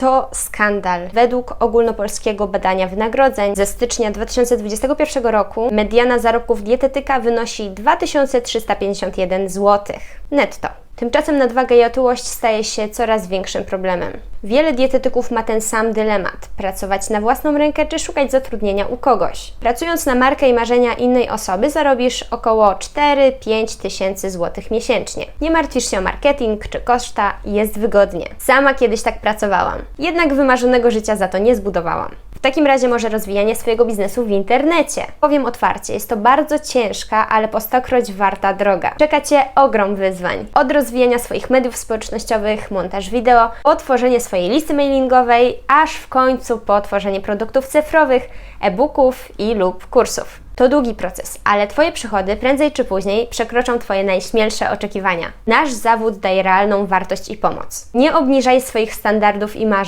To skandal. Według ogólnopolskiego badania wynagrodzeń ze stycznia 2021 roku mediana zarobków dietetyka wynosi 2351 zł netto. Tymczasem nadwaga i otyłość staje się coraz większym problemem. Wiele dietetyków ma ten sam dylemat: pracować na własną rękę czy szukać zatrudnienia u kogoś. Pracując na markę i marzenia innej osoby zarobisz około 4-5 tysięcy złotych miesięcznie. Nie martwisz się o marketing czy koszta, jest wygodnie. Sama kiedyś tak pracowałam. Jednak wymarzonego życia za to nie zbudowałam. W takim razie może rozwijanie swojego biznesu w internecie. Powiem otwarcie, jest to bardzo ciężka, ale po stokroć warta droga. Czeka Cię ogrom wyzwań. Od rozwijania swoich mediów społecznościowych, montaż wideo, po tworzenie swojej listy mailingowej, aż w końcu po tworzenie produktów cyfrowych, e-booków i lub kursów. To długi proces, ale Twoje przychody prędzej czy później przekroczą Twoje najśmielsze oczekiwania. Nasz zawód daje realną wartość i pomoc. Nie obniżaj swoich standardów i marzeń.